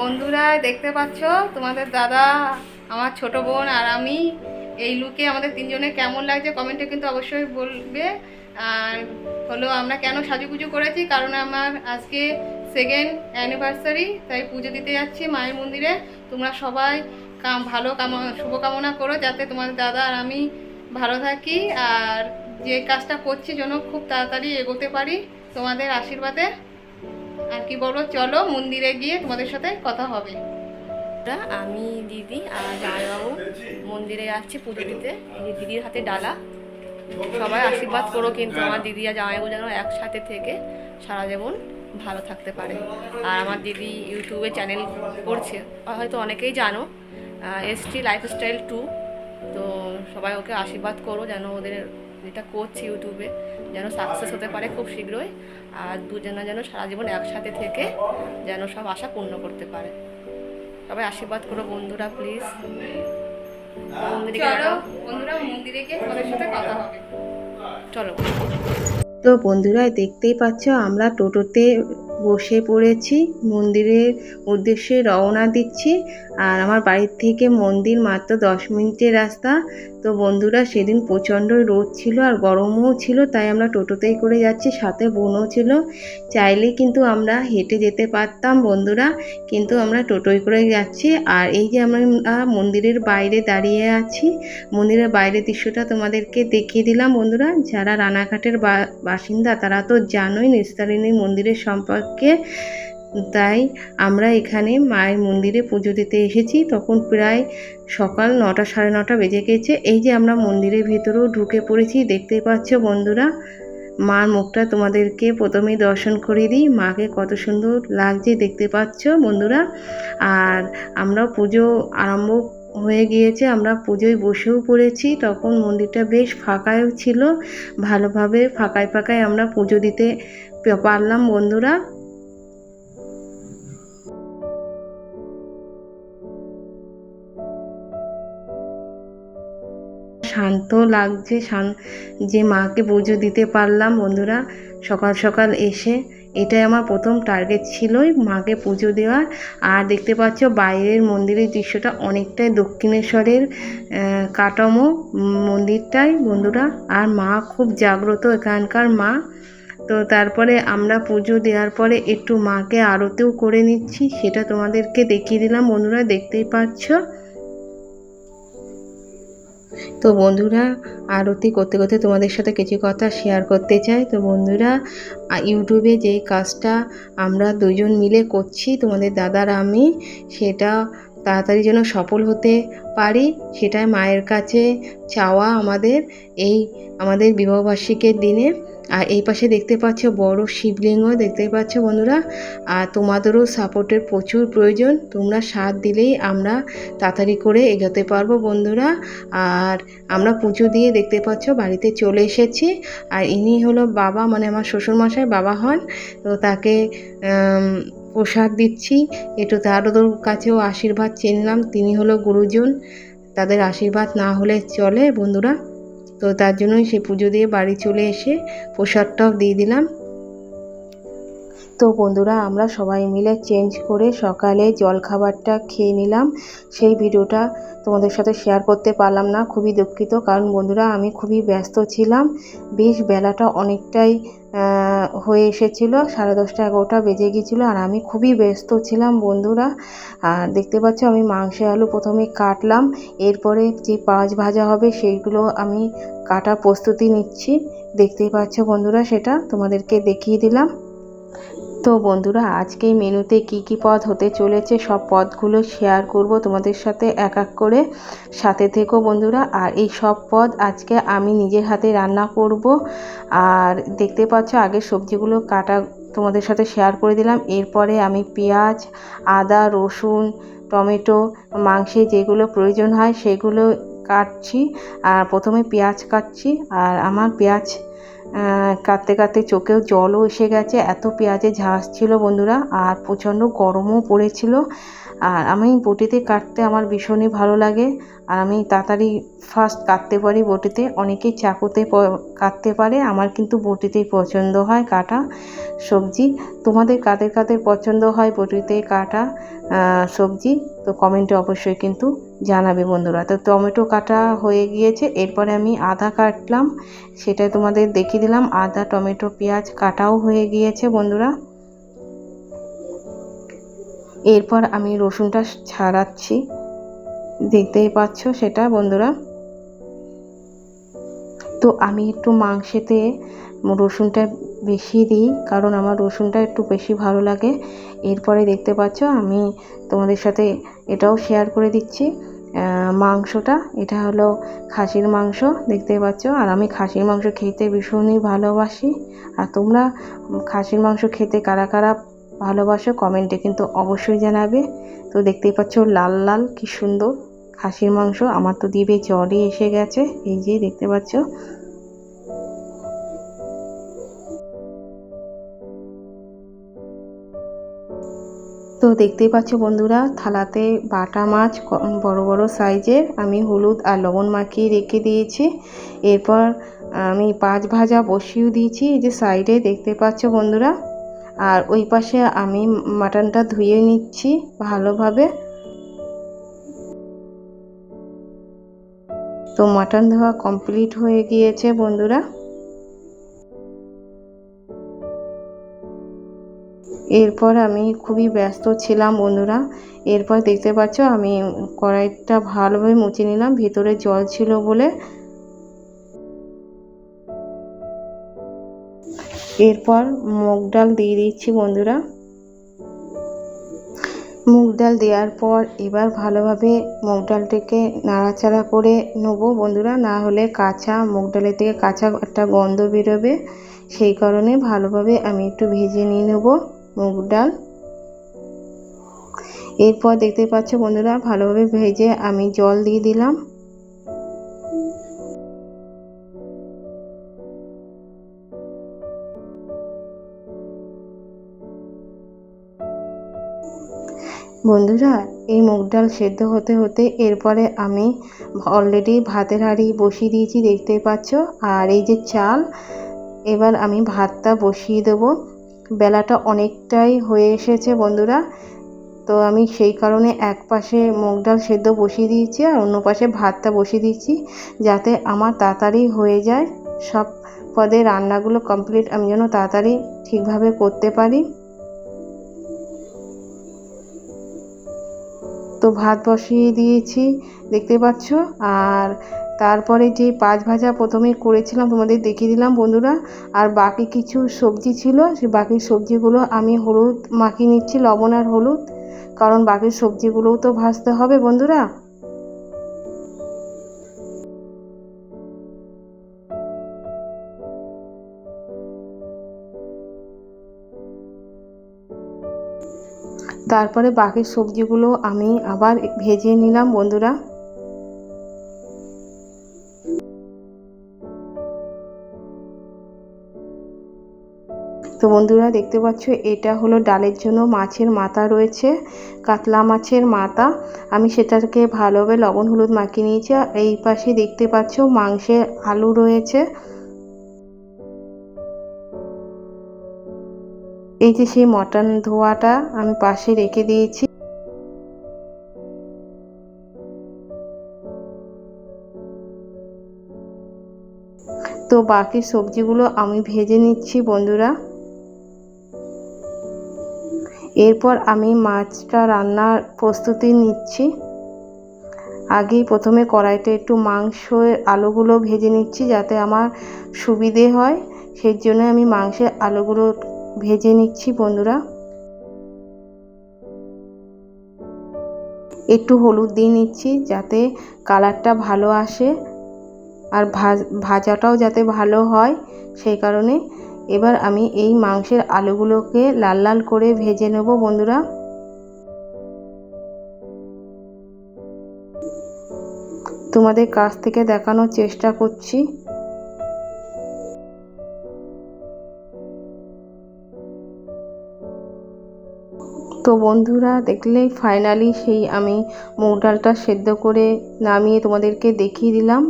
বন্ধুরা, দেখতে পাচ্ছ? তোমাদের দাদা, আমার ছোট বোন আর আমি, এই লুকে আমাদের তিনজনে কেমন লাগছে কমেন্টে কিন্তু অবশ্যই বলবে। আর হলো আমরা কেন সাজুগুজু করেছি? কারণ আমার আজকে সেকেন্ড অ্যানিভার্সারি তাই পুজো দিতে যাচ্ছি মায়ের মন্দিরে। তোমরা সবাই কাম, ভালো কাম শুভকামনা করো যাতে তোমাদের দাদা আর আমি ভালো থাকি। আর যে কাজটা করছি যেন খুব তাড়াতাড়ি এগোতে পারি তোমাদের আশীর্বাদে। আর কি বলো? চলো, মন্দিরে গিয়ে তোমাদের সাথে কথা হবে। আমি, দিদি আর জামাইবাবু মন্দিরে যাচ্ছি পুজো দিতে। দিদির হাতে ডালা। সবাই আশীর্বাদ করো কিন্তু আমার দিদি আর জামাইবাবু যেন একসাথে থেকে সারা জীবন ভালো থাকতে পারে। আর আমার দিদি ইউটিউবে চ্যানেল করছে। হয়তো অনেকেই জানো এসটি লাইফস্টাইল টু তো সবাই ওকে আশীর্বাদ করো যেন ওদের যেটা করছে ইউটিউবে। যেন সাকসেস হতে পারে খুব শীঘ্রই আর দুজনে যেন সারা জীবন একসাথে থেকে যেন সব আশা পূর্ণ করতে পারে। সবাই আশীর্বাদ করো বন্ধুরা প্লিজ বন্ধুরা মন্দিরে গিয়ে সাথে কথা হবে। চলো। তো বন্ধুরা দেখতেই পাচ্ছ আমরা টোটোতে বসে পড়েছি মন্দিরের উদ্দেশ্যে রওনা দিচ্ছি আর আমার বাড়ির থেকে মন্দির মাত্র দশ মিনিটের রাস্তা। তো বন্ধুরা, সেদিন প্রচণ্ড রোদ ছিল আর গরমও ছিল, তাই আমরা টোটোতেই করে যাচ্ছি, সাথে বোনও ছিল। চাইলে কিন্তু আমরা হেঁটে যেতে পারতাম বন্ধুরা, কিন্তু আমরা টোটোয় করে যাচ্ছি। আর এই যে আমরা মন্দিরের বাইরে দাঁড়িয়ে আছি, মন্দিরের বাইরের দৃশ্যটা তোমাদেরকে দেখিয়ে দিলাম বন্ধুরা। যারা রানাঘাটের বাসিন্দা তারা তো জানোই, নিস্তারিণী মন্দিরের সম্পর্কে। তাই আমরা এখানে মায়ের মন্দিরে পুজো দিতে এসেছি। তখন প্রায় সকাল নটা সাড়ে নটা বেজে গেছে। এই যে আমরা মন্দিরের ভেতরেও ঢুকে পড়েছি, দেখতেই পাচ্ছ বন্ধুরা, মার মুখটা তোমাদেরকে প্রথমেই দর্শন করে দিই। মাকে কত সুন্দর লাগছে দেখতে পাচ্ছ বন্ধুরা। আর আমরা পুজো আরম্ভ হয়ে গিয়েছে, আমরা পুজোয় বসেও পড়েছি। তখন মন্দিরটা বেশ ফাঁকায়ও ছিল, ভালোভাবে ফাঁকায় ফাঁকায় আমরা পুজো দিতে পারলাম বন্ধুরা। শান্ত লাগছে যে মাকে পুজো দিতে পারলাম বন্ধুরা। সকাল সকাল এসে এটাই আমার প্রথম টার্গেট ছিলই মাকে পুজো দেওয়ার। আর দেখতে পাচ্ছ বাইরের মন্দিরের দৃশ্যটা অনেকটাই দক্ষিণেশ্বরের উম, মন্দিরটাই বন্ধুরা। আর মা খুব জাগ্রত এখানকার মা। তো তারপরে আমরা পুজো দেওয়ার পরে একটু মাকে আরতিও করে নিচ্ছি সেটা তোমাদেরকে দেখিয়ে দিলাম বন্ধুরা। দেখতেই পাচ্ছ? তো বন্ধুরা, আরতি করতে করতে তোমাদের সাথে কিছু কথা শেয়ার করতে চাই। তো বন্ধুরা ইউটিউবে যেই কাজটা আমরা দুজন মিলে করছি, তোমাদের দাদার আমি, সেটা তাড়াতাড়ি যেন সফল হতে পারি, সেটাই মায়ের কাছে চাওয়া আমাদের এই, আমাদের বিবাহবার্ষিকের দিনে। আর এই পাশে দেখতে পাচ্ছ বড় শিবলিঙ্গ দেখতে পাচ্ছ বন্ধুরা। আর তোমাদেরও সাপোর্টের প্রচুর প্রয়োজন। তোমরা সাথ দিলেই আমরা তাড়াতাড়ি করে এগোতে পারব বন্ধুরা। আর আমরা পুজো দিয়ে দেখতে পাচ্ছ বাড়িতে চলে এসেছি। আর ইনি হলো বাবা মানে আমার শ্বশুরমশাই বাবা হন। তো তাকে প্রসাদ দিচ্ছি, একটু তারও কাছেও আশীর্বাদ চিনলাম, তিনি হলো গুরুজন, তাদের আশীর্বাদ না হলে চলে বন্ধুরা। তো তার জন্যই সে পুজো দিয়ে বাড়ি চলে এসে প্রসাদটাও দিয়ে দিলাম। তো বন্ধুরা, আমরা সবাই মিলে চেঞ্জ করে সকালে জলখাবারটা খেয়ে নিলাম। সেই ভিডিওটা তোমাদের সাথে শেয়ার করতে পারলাম না, খুবই দুঃখিত। কারণ বন্ধুরা, আমি খুবই ব্যস্ত ছিলাম। বেশ বেলাটা অনেকটাই হয়ে এসেছিল। সাড়ে দশটা এগারোটা বেজে গিয়েছিল আর আমি খুবই ব্যস্ত ছিলাম বন্ধুরা। আর দেখতে পাচ্ছ, আমি মাংস আলু প্রথমে কাটলাম। এরপরে যে পাঁচ ভাজা হবে, সেইগুলো আমি কাটা প্রস্তুতি নিচ্ছি। দেখতেই পাচ্ছ বন্ধুরা, সেটা তোমাদেরকে দেখিয়ে দিলাম। তো বন্ধুরা আজকে মেনুতে কি কি পদ হতে চলেছে সব পদগুলো শেয়ার করব তোমাদের সাথে এক এক করে। সাথে থেকো বন্ধুরা, আর এই সব পদ আজকে আমি নিজের হাতে রান্না করব। আর দেখতে পাচ্ছ আগে সবজিগুলো কাটা তোমাদের সাথে শেয়ার করে দিলাম। এরপরে আমি পেঁয়াজ, আদা, রসুন, টমেটো, মাংসে যেগুলো প্রয়োজন হয় সেগুলো কাটছি। আর প্রথমে পেঁয়াজ কাটছি। আর আমার পেঁয়াজ কাঁদতে কাঁদতে চোখেও জলও এসে গেছে, এত পেঁয়াজে ঝাঁস ছিল বন্ধুরা, আর প্রচণ্ড গরমও পড়েছিল। আর আমি বটিতে কাটতে আমার ভীষণই ভালো লাগে। আর আমি তাড়াতাড়ি ফাস্ট কাটতে পারি বটিতে। অনেকেই চাকুতে কাটতে পারে। আমার কিন্তু বটিতেই পছন্দ হয় কাটা সবজি। তোমাদের কাদের কাদের পছন্দ হয় বটিতে কাটা সবজি? তো কমেন্টে অবশ্যই কিন্তু জানাবে বন্ধুরা। তো টমেটো কাটা হয়ে গিয়েছে। এরপরে আমি আদা কাটলাম। সেটা তোমাদের দেখিয়ে দিলাম। আদা, টমেটো, পেঁয়াজ কাটাও হয়ে গিয়েছে বন্ধুরা। এরপর আমি রসুনটা ছাড়াচ্ছি। দেখতেই পাচ্ছ সেটা, বন্ধুরা? তো আমি একটু মাংসেতে রসুনটা বেশি দিই, কারণ আমার রসুনটা একটু বেশি ভালো লাগে। এরপরে দেখতে পাচ্ছ আমি তোমাদের সাথে এটাও শেয়ার করে দিচ্ছি। মাংসটা, এটা হলো খাসির মাংস, দেখতে পাচ্ছ? আর আমি খাসির মাংস খেতে ভীষণই ভালোবাসি। আর তোমরা খাসির মাংস খেতে কারা কারা ভালোবাসো কমেন্টে কিন্তু অবশ্যই জানাবে। তো দেখতেই পাচ্ছ লাল লাল, কি সুন্দর খাসির মাংস। আমার তো দিবে জলই এসে গেছে, এই যে দেখতে পাচ্ছ। তো দেখতেই পাচ্ছ বন্ধুরা, থালাতে বাটা মাছ বড় বড় সাইজের। আমি হলুদ আর লবণ মাখিয়ে রেখে দিয়েছি। এরপর আমি পাঁচ ভাজা বসিয়েও দিয়েছি, এই যে সাইডে দেখতে পাচ্ছ বন্ধুরা। আর ওই পাশে আমি মাটনটা ধুয়ে নিচ্ছি ভালোভাবে। তো মাটন ধোয়া কমপ্লিট হয়ে গিয়েছে বন্ধুরা। এরপর আমি খুবই ব্যস্ত ছিলাম বন্ধুরা। এরপর দেখতে পাচ্ছ আমি কড়াইটা ভালোভাবে মুছে নিলাম, ভিতরে জল ছিল বলে। এরপর মুগ ডাল দিয়ে দিচ্ছি বন্ধুরা। মুগ ডাল দেওয়ার পর এবার ভালোভাবে মুগ ডালটাকে নাড়াচাড়া করে নেব বন্ধুরা। না হলে কাঁচা, মুগ ডালের থেকে কাঁচা একটা গন্ধ বেরোবে। সেই কারণে ভালোভাবে আমি একটু ভেজে নিয়ে নেব মুগ ডাল। এরপর দেখতে পাচ্ছ বন্ধুরা, ভালোভাবে ভেজে আমি জল দিয়ে দিলাম। বন্ধুরা, এই মুগ ডাল সেদ্ধ হতে হতে এরপরে আমি অলরেডি ভাতের হাঁড়ি বসিয়ে দিয়েছি দেখতে পাচ্ছ। আর এই যে চাল, এবার আমি ভাতটা বসিয়ে দেবো। বেলাটা অনেকটাই হয়ে এসেছে বন্ধুরা, তো আমি সেই কারণে এক পাশে মুগ ডাল সেদ্ধ বসিয়ে দিয়েছি আর অন্য পাশে ভাতটা বসিয়ে দিয়েছি, যাতে আমার তাড়াতাড়ি হয়ে যায়। সব পদে রান্নাগুলো কমপ্লিট আমি যেন তাড়াতাড়ি ঠিকভাবে করতে পারি। তো ভাত বসিয়ে দিয়েছি, দেখতে পাচ্ছ? আর তারপরে যে পাঁচ ভাজা প্রথমে করেছিলাম, তোমাদের দেখিয়ে দিলাম বন্ধুরা। আর বাকি কিছু সবজি ছিল, সে বাকি সবজিগুলো আমি হলুদ মাখিয়ে নিচ্ছি, লবণ আর হলুদ। কারণ বাকি সবজিগুলোও তো ভাজতে হবে বন্ধুরা। তারপরে বাকি সবজিগুলো আমি আবার ভেজে নিলাম, বন্ধুরা। তো বন্ধুরা, দেখতে পাচ্ছ, এটা হলো ডালের জন্য মাছের মাথা রয়েছে, কাতলা মাছের মাথা। আমি সেটাকে ভালোভাবে লবণ হলুদ মাখিয়ে নিয়েছি এই পাশে দেখতে পাচ্ছ মাংসের আলু রয়েছে। এই যে সেই মটন ধোয়াটা আমি পাশে রেখে দিয়েছি। তো বাকি সবজিগুলো আমি ভেজে নিচ্ছি বন্ধুরা। এরপর আমি মাছটা রান্নার প্রস্তুতি নিচ্ছি। আগেই প্রথমে কড়াইতে একটু মাংসের আলুগুলো ভেজে নিচ্ছি যাতে আমার সুবিধে হয়। সেই জন্য আমি মাংসের আলুগুলো ভেজে নিচ্ছি, বন্ধুরা। একটু হলুদ দিয়ে নিচ্ছি যাতে কালারটা ভালো আসে আর ভাজাটাও যাতে ভালো হয়। সেই কারণে এবার আমি এই মাংসের আলুগুলোকে লাল লাল করে ভেজে নেব, বন্ধুরা। তোমাদের কাছ থেকে দেখানোর চেষ্টা করছি। তো বন্ধুরা দেখলে ফাইনালি সেই আমি মুগ ডালটা সেদ্ধ করে নামিয়ে তোমাদেরকে দেখিয়ে দিলাম।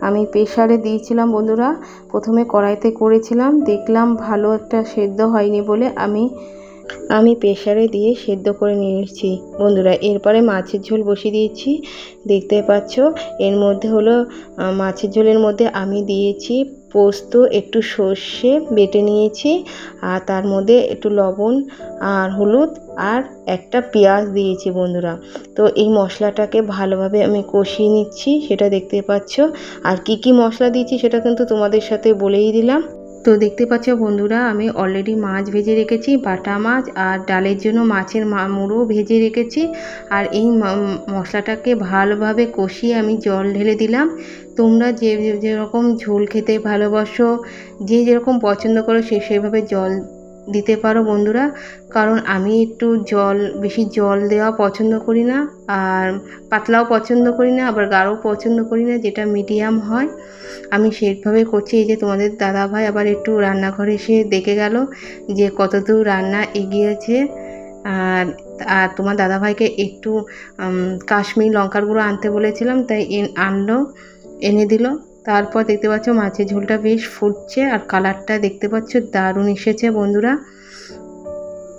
আমি প্রেশারে দিয়েছিলাম বন্ধুরা, প্রথমে কড়াইতে করেছিলাম, দেখলাম ভালো একটা সেদ্ধ হয়নি বলে আমি আমি প্রেশারে দিয়ে সেদ্ধ করে নিয়েছি বন্ধুরা, এরপরে মাছের ঝোল বসিয়ে দিয়েছি। দেখতে পাচ্ছ, এর মধ্যে হলো মাছের ঝোলের মধ্যে আমি দিয়েছি পোস্ত, একটু সর্ষে বেটে নিয়েছি, আর তার মধ্যে একটু লবণ আর হলুদ আর একটা পেঁয়াজ দিয়েছি বন্ধুরা। তো এই মশলাটাকে ভালোভাবে আমি কষিয়ে নিচ্ছি, সেটা দেখতে পাচ্ছ। আর কি কি মশলা দিয়েছি সেটা কিন্তু তোমাদের সাথে বলেই দিলাম। তো দেখতে পাচ্ছ বন্ধুরা, আমি অলরেডি মাছ ভেজে রেখেছি, বাটা মাছ আর ডালের জন্য মাছের মা- মুড়ো ভেজে রেখেছি। আর এই মশলাটাকে ভালোভাবে কষিয়ে আমি জল ঢেলে দিলাম। তোমরা যে, যেরকম ঝোল খেতে ভালোবাসো, যে যেরকম পছন্দ করো সে, সেভাবে জল দিতে পারো বন্ধুরা। কারণ আমি একটু জল, বেশি জল দেওয়া পছন্দ করি না, আর পাতলাও পছন্দ করি না, আবার গাঢ়ও পছন্দ করি না, যেটা মিডিয়াম হয়। আমি সেইভাবে করছি, এই যে তোমাদের দাদা ভাই আবার একটু রান্নাঘরে এসে দেখে গেল যে কতদূর রান্না এগিয়েছে। আর আর তোমার দাদাভাইকে একটু কাশ্মীর লঙ্কার গুঁড়ো আনতে বলেছিলাম, তাই আনলো, এনে দিল। তারপর দেখতে পাচ্ছ মাছের ঝোলটা বেশ ফুটছে আর কালারটা দেখতে পাচ্ছ দারুণ এসেছে বন্ধুরা।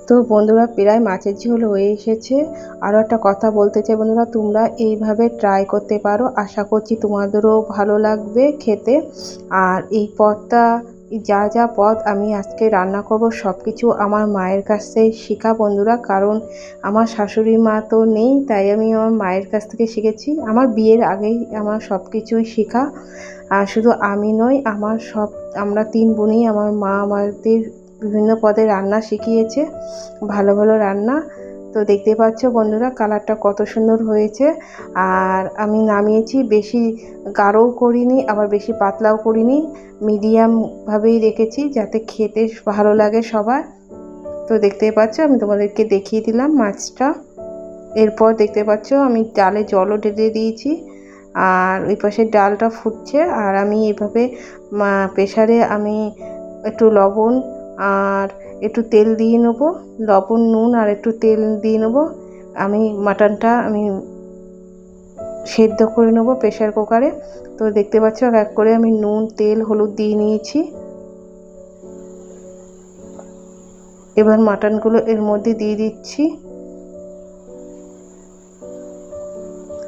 তো বন্ধুরা, প্রায় মাছের ঝোল হয়ে এসেছে। আরও একটা কথা বলতে চাই বন্ধুরা, তোমরা এইভাবে ট্রাই করতে পারো। আশা করছি তোমাদেরও ভালো লাগবে খেতে। আর এই পদটা যা যা পদ আমি আজকে রান্না করব সব কিছু আমার মায়ের কাছ থেকে শেখা বন্ধুরা, কারণ আমার শাশুড়ি মা তো নেই, তাই আমি আমার মায়ের কাছ থেকে শিখেছি। আমার বিয়ের আগেই আমার সব কিছুই শেখা, আর শুধু আমি নই, আমার সব, আমরা তিন বোনই, আমার মা আমাদের বিভিন্ন পদে রান্না শিখিয়েছে, ভালো ভালো রান্না। তো দেখতে পাচ্ছ বন্ধুরা, কালারটা কত সুন্দর হয়েছে। আর আমি নামিয়েছি, বেশি গাঢ়ও করিনি, আবার বেশি পাতলাও করিনি। মিডিয়ামভাবেই রেখেছি যাতে খেতে ভালো লাগে সবার। তো দেখতেই পাচ্ছ, আমি তোমাদেরকে দেখিয়ে দিলাম মাছটা। এরপর দেখতে পাচ্ছ, আমি ডালে জলও ঢেলে দিয়েছি। আর ওই পাশে ডালটা ফুটছে, আর আমি এভাবে প্রেশারে আমি একটু লবণ আর একটু তেল দিয়ে নেব, লবণ, নুন আর একটু তেল দিয়ে নেব। আমি মাটনটা আমি সেদ্ধ করে নেব প্রেশার কুকারে। তো দেখতে পাচ্ছ এক এক করে আমি নুন, তেল, হলুদ দিয়ে নিয়েছি। এবার মাটনগুলো এর মধ্যে দিয়ে দিচ্ছি।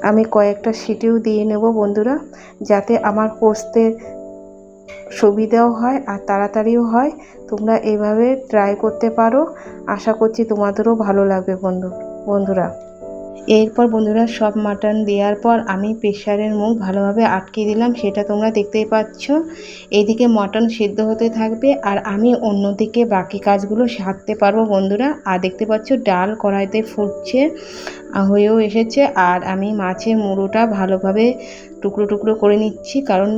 আমি কয়েকটা সিটিও দিয়ে নেব বন্ধুরা, যাতে আমার কষতে সুবিধাও হয় আর তাড়াতাড়িও হয়। তোমরা এইভাবে ট্রাই করতে পারো। আশা করছি তোমাদেরও ভালো লাগবে বন্ধু, বন্ধুরা। এরপর বন্ধুরা সব মাটন দেওয়ার পর আমি প্রেশারের মুখ ভালোভাবে আটকে দিলাম, সেটা তোমরা দেখতেই পাচ্ছ। এদিকে মটন সিদ্ধ হতে থাকবে আর আমি অন্যদিকে বাকি কাজগুলো সারতে পারব বন্ধুরা। আর দেখতে পাচ্ছ ডাল কড়াইতে ফুটছে হয়েও এসেছে। আর আমি মাছের মুড়োটা ভালোভাবে টুকরো টুকরো করে নিচ্ছি, কারণ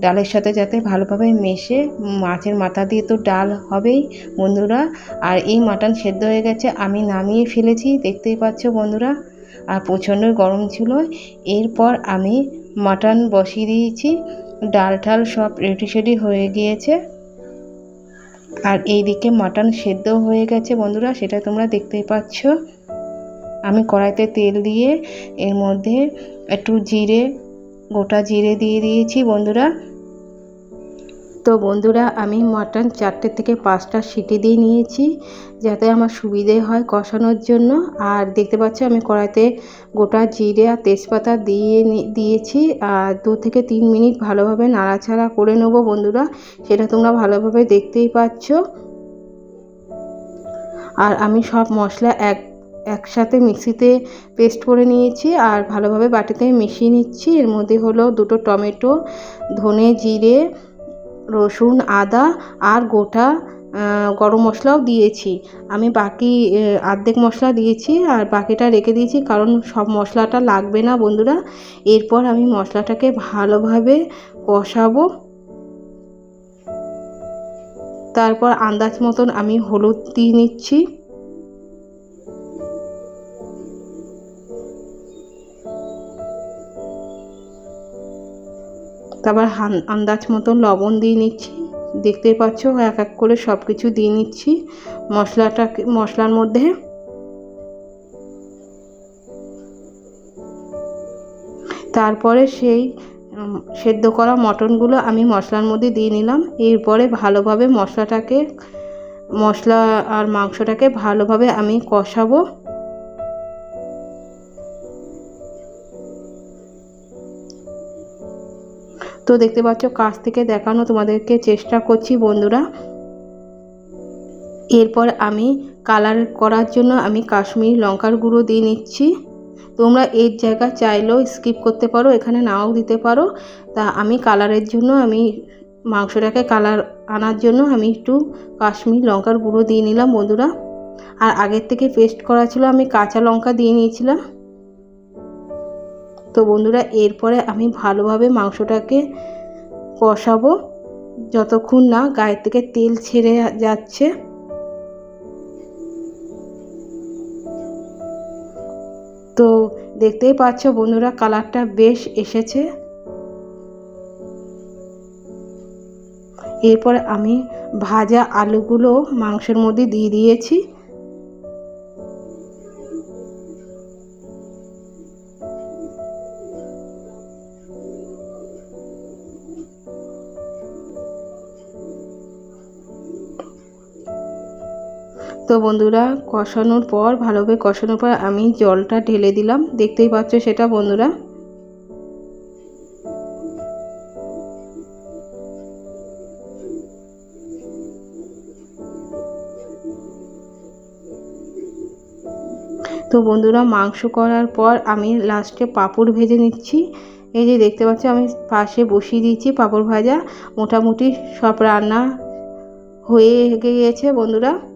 ডালের সাথে যাতে ভালোভাবে মেশে মাছের মাথা দিয়ে তো ডাল হবেই, বন্ধুরা। আর এই মাটন সেদ্ধ হয়ে গেছে, আমি নামিয়ে ফেলেছি, দেখতেই পাচ্ছ বন্ধুরা। আর প্রচণ্ড গরম ছিল। এরপর আমি মাটন বসিয়ে দিয়েছি। ডাল ঠাল সব রেডি সেডি হয়ে গিয়েছে। আর এইদিকে মাটন সেদ্ধ হয়ে গেছে বন্ধুরা, সেটা তোমরা দেখতেই পাচ্ছ। আমি কড়াইতে তেল দিয়ে এর মধ্যে একটু জিরে, গোটা জিরে দিয়ে দিয়েছি বন্ধুরা। তো বন্ধুরা, আমি মাটন চারটে থেকে পাঁচটা সিটি দিয়ে নিয়েছি যাতে আমার সুবিধে হয় কষানোর জন্য। আর দেখতে পাচ্ছ, আমি কড়াইতে গোটা জিরে আর তেজপাতা দিয়ে দিয়েছি। আর দু থেকে তিন মিনিট ভালোভাবে নাড়াচাড়া করে নেব বন্ধুরা, সেটা তোমরা ভালোভাবে দেখতেই পাচ্ছ। আর আমি সব মশলা এক, একসাথে মিক্সিতে পেস্ট করে নিয়েছি আর ভালোভাবে বাটিতে মিশিয়ে নিচ্ছি। এর মধ্যে হলো দুটো টমেটো, ধনে জিরে রসুন, আদা আর গোটা গরম মশলাও দিয়েছি। আমি বাকি অর্ধেক মশলা দিয়েছি আর বাকিটা রেখে দিয়েছি কারণ সব মশলাটা লাগবে না বন্ধুরা। এরপর আমি মশলাটাকে ভালোভাবে কষাবো। তারপর আন্দাজ মতন আমি হলুদ দিয়ে নিচ্ছি। তারপর আন্দাজ মতো লবণ দিয়ে নিচ্ছি। দেখতে পাচ্ছ, এক এক করে সব কিছু দিয়ে নিচ্ছি। মশলাটা মশলার মধ্যে তারপরে সেই সেদ্ধ করা মটনগুলো আমি মশলার মধ্যে দিয়ে নিলাম। এরপরে ভালোভাবে মশলাটাকে, মশলা আর মাংসটাকে ভালোভাবে আমি কষাবো। তো দেখতে পাচ্ছ, কাছ থেকে দেখানো তোমাদেরকে চেষ্টা করছি বন্ধুরা। এরপর আমি কালার করার জন্য আমি কাশ্মীরি লঙ্কার গুঁড়ো দিয়ে নিচ্ছি। তোমরা এর জায়গা চাইলেও স্কিপ করতে পারো, এখানে নাও দিতে পারো। তা আমি কালারের জন্য, আমি মাংসটাকে কালার আনার জন্য আমি একটু কাশ্মীরি লঙ্কার গুঁড়ো দিয়ে নিলাম বন্ধুরা। আর আগের থেকে পেস্ট করা ছিল, আমি কাঁচা লঙ্কা দিয়ে নিয়েছিলাম। তো বন্ধুরা, এরপরে আমি ভালোভাবে মাংসটাকে কষাবো। যতক্ষণ না গায়ের থেকে তেল ছেড়ে যাচ্ছে। তো দেখতেই পাচ্ছ বন্ধুরা, কালারটা বেশ এসেছে। এরপর আমি ভাজা আলুগুলো মাংসের মধ্যে দিয়ে দিয়েছি। তো বন্ধুরা, কষানোর পর, ভালোভাবে কষানোর পর আমি জলটা ঢেলে দিলাম। দেখতেই পাচ্ছ সেটা, বন্ধুরা। তো বন্ধুরা, মাংস করার পর আমি লাস্টে পাঁপড় ভেজে নিচ্ছি। এই যে দেখতে পাচ্ছ, আমি পাশে বসিয়ে দিয়েছি পাঁপড় ভাজা। মোটামুটি সব রান্না হয়ে গিয়েছে বন্ধুরা।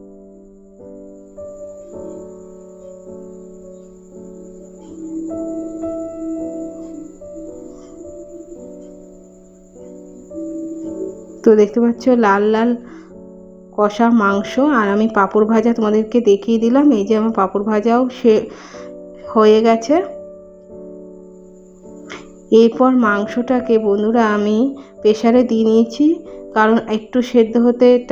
তো দেখতে পাচ্ছ, লাল লাল কষা মাংস। আর আমি পাঁপড় ভাজা তোমাদেরকে দেখিয়ে দিলাম। এই যে আমার পাঁপড় ভাজাও সে, হয়ে গেছে। এরপর মাংসটাকে বন্ধুরা আমি প্রেশারে দিয়ে নিয়েছি। কারণ একটু সেদ্ধ হতে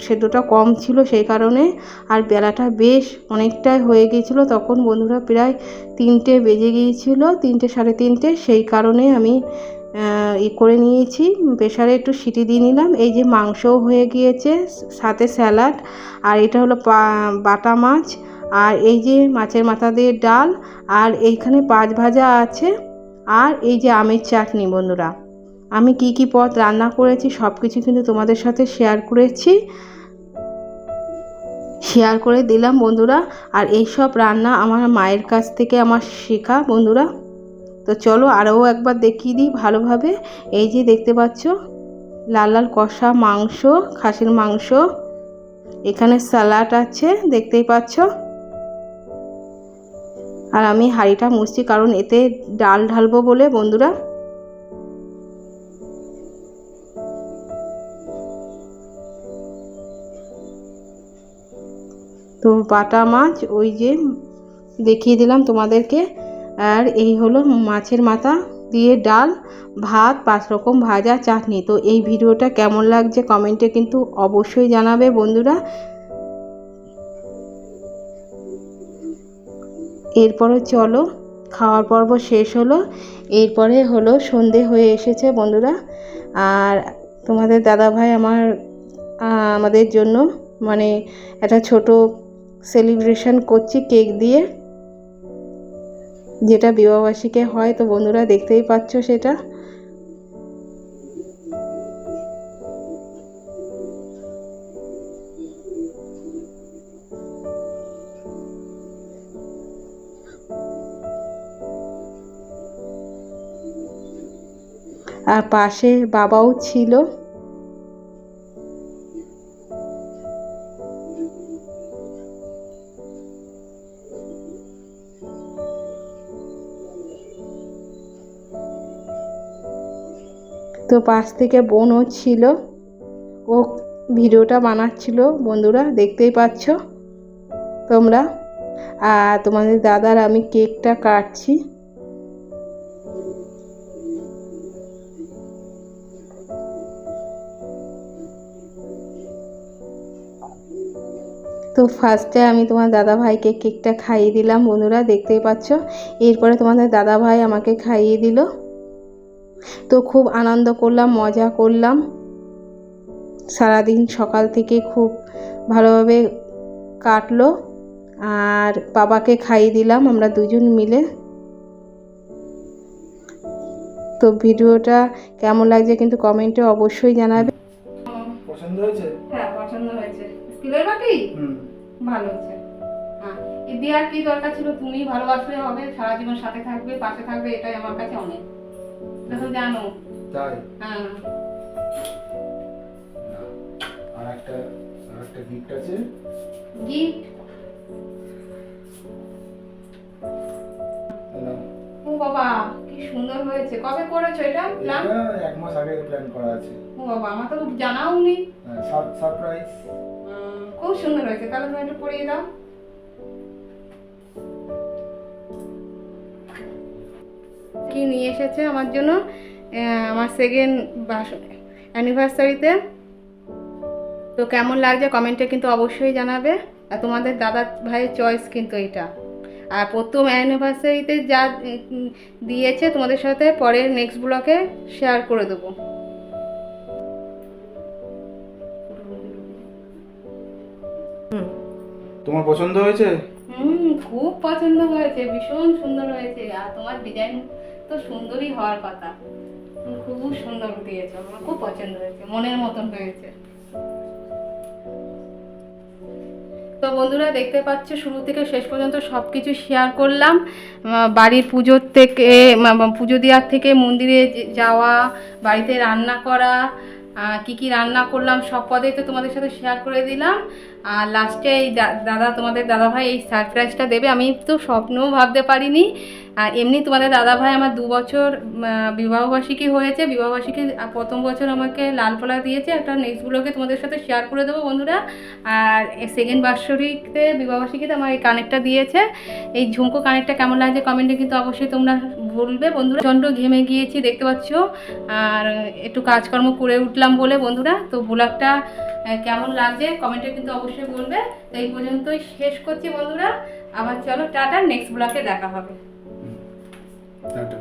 সেদ্ধটা কম ছিল সেই কারণে। আর বেলাটা বেশ অনেকটাই হয়ে গিয়েছিল। তখন বন্ধুরা প্রায় তিনটে বেজে গিয়েছিল, তিনটে সাড়ে তিনটে। সেই কারণে আমি ই করে নিয়েছি। প্রেশারে একটু সিটি দিয়ে নিলাম। এই যে মাংসও হয়ে গিয়েছে সাথে স্যালাড। আর এটা হলো বাটা মাছ। আর এই যে মাছের মাথা দিয়ে ডাল। আর এইখানে পাঁচ ভাজা আছে। আর এই যে আমের চাটনি বন্ধুরা। আমি কি কি পদ রান্না করেছি সব কিছু কিন্তু তোমাদের সাথে শেয়ার করেছি। শেয়ার করে দিলাম বন্ধুরা। আর এই সব রান্না আমার মায়ের কাছ থেকে আমার শেখা বন্ধুরা। তো চলো আরও একবার দেখিয়ে দিই ভালোভাবে। এই যে দেখতে পাচ্ছ, লাল লাল কষা মাংস, খাসির মাংস, এখানে স্যালাড আছে, দেখতেই পাচ্ছ। আর আমি হাঁড়িটা মুছছি কারণ এতে ডাল ঢালবো বলে, বন্ধুরা। তো বাটা মাছ, ওই যে দেখিয়ে দিলাম তোমাদেরকে। আর এই হলো মাছের মাথা দিয়ে ডাল, ভাত, পাঁচ রকম ভাজা চাটনি। তো এই ভিডিওটা কেমন লাগছে কমেন্টে কিন্তু অবশ্যই জানাবে বন্ধুরা। এরপরে চলো, খাওয়ার পর্ব শেষ হলো। এরপরে হলো সন্ধে হয়ে এসেছে বন্ধুরা। আর তোমাদের দাদাভাই আমার আমাদের জন্য মানে একটা ছোট সেলিব্রেশন করছি কেক দিয়ে। যেটা বিবাহবার্ষিকে হয় তো বন্ধুরা দেখতেই পাচ্ছ সেটা। আর পাশে বাবাও ছিল। তো পাশ থেকে বোনও ছিল। ও ভিডিওটা বানাচ্ছিল। বন্ধুরা, দেখতেই পাচ্ছ? তোমরা? আর তোমাদের দাদার আমি কেকটা কাটছি। তো ফার্স্টে আমি তোমার দাদা ভাইকে কেকটা খাইয়ে দিলাম। বন্ধুরা, দেখতেই পাচ্ছ? এরপরে তোমাদের দাদা ভাই আমাকে খাইয়ে দিল। তো খুব আনন্দ করলাম মজা করলাম। সারাদিন সকাল থেকে খুব ভালোভাবে কাটলো আর বাবাকে খাইয়ে দিলাম আমরা দুজন মিলে। তো ভিডিওটা কেমন লাগছে কিন্তু কমেন্টে অবশ্যই জানাবে। পছন্দ হয়েছে? হ্যাঁ পছন্দ হয়েছে। স্টিলের বাটি হুম। ভালো হচ্ছে হ্যাঁ এ দেওয়ার কি দরকার ছিল? তুমি ভালোবাসলে হবে সারা জীবন সাথে থাকবে পাশে থাকবে এটাই আমার কাছে অনেক। জানো তাই হ্যাঁ আর একটা আর একটা গিফট আছে? গিফট ও বাবা কি সুন্দর হয়েছে। কবে করেছ এটা? প্ল্যান এক মাস আগে প্ল্যান করা আছে। ও বাবা আমার তো জানাও নেই সারপ্রাইজ খুব সুন্দর হয়েছে। তাহলে তুমি একটু পরিয়ে দাও। কি নিয়ে এসেছে আমার জন্য আমার সেকেন্ড অ্যানিভার্সারিতে তো কেমন লাগছে কমেন্টে কিন্তু অবশ্যই জানাবে। আর তোমাদের দাদা ভাইয়ের চয়েস কিন্তু এটা। আর প্রথম অ্যানিভার্সারিতে যা দিয়েছে তোমাদের সাথে পরের নেক্সট ব্লকে শেয়ার করে দেবো। তোমার পছন্দ হয়েছে? হুম খুব পছন্দ হয়েছে ভীষণ সুন্দর হয়েছে। আর তোমার ডিজাইন তো সুন্দরই হওয়ার কথা। খুব সুন্দর দিয়েছ, আমার খুব পছন্দ হয়েছে, মনের মতন হয়েছে। তো বন্ধুরা, দেখতে পাচ্ছ, শুরু থেকে শেষ পর্যন্ত সব কিছু শেয়ার করলাম বাড়ির পুজোর থেকে পুজো দেওয়ার থেকে মন্দিরে যাওয়া, বাড়িতে রান্না করা কি কি রান্না করলাম সব পদেই তো তোমাদের সাথে শেয়ার করে দিলাম। আর লাস্টে এই দাদা তোমাদের দাদা ভাই এই সারপ্রাইজটা দেবে, আমি তো স্বপ্নও ভাবতে পারিনি। আর এমনি তোমাদের দাদা ভাই আমার দু বছর বিবাহবার্ষিকী হয়েছে, বিবাহবার্ষিকী প্রথম বছর আমাকে লাল পলা দিয়েছে। একটা নেক্সটগুলোকে তোমাদের সাথে শেয়ার করে দেবো বন্ধুরা। আর সেকেন্ড বার্ষিকীতে, বিবাহবার্ষিকীতে আমার এই কানেরটা দিয়েছে। এই ঝুমকো কানেরটা কেমন লাগছে কমেন্টে কিন্তু অবশ্যই তোমরা বলবে বন্ধুরা, প্রচণ্ড ঘেমে গিয়েছি, দেখতে পাচ্ছ? আর একটু কাজকর্ম করে উঠলাম বলে বন্ধুরা, তো ব্লগটা কেমন লাগছে? কমেন্টে কিন্তু অবশ্যই বলবে। তো এই পর্যন্তই শেষ করছি বন্ধুরা। আবার চলো, টাটা, নেক্সট ব্লগে দেখা হবে। টাটা।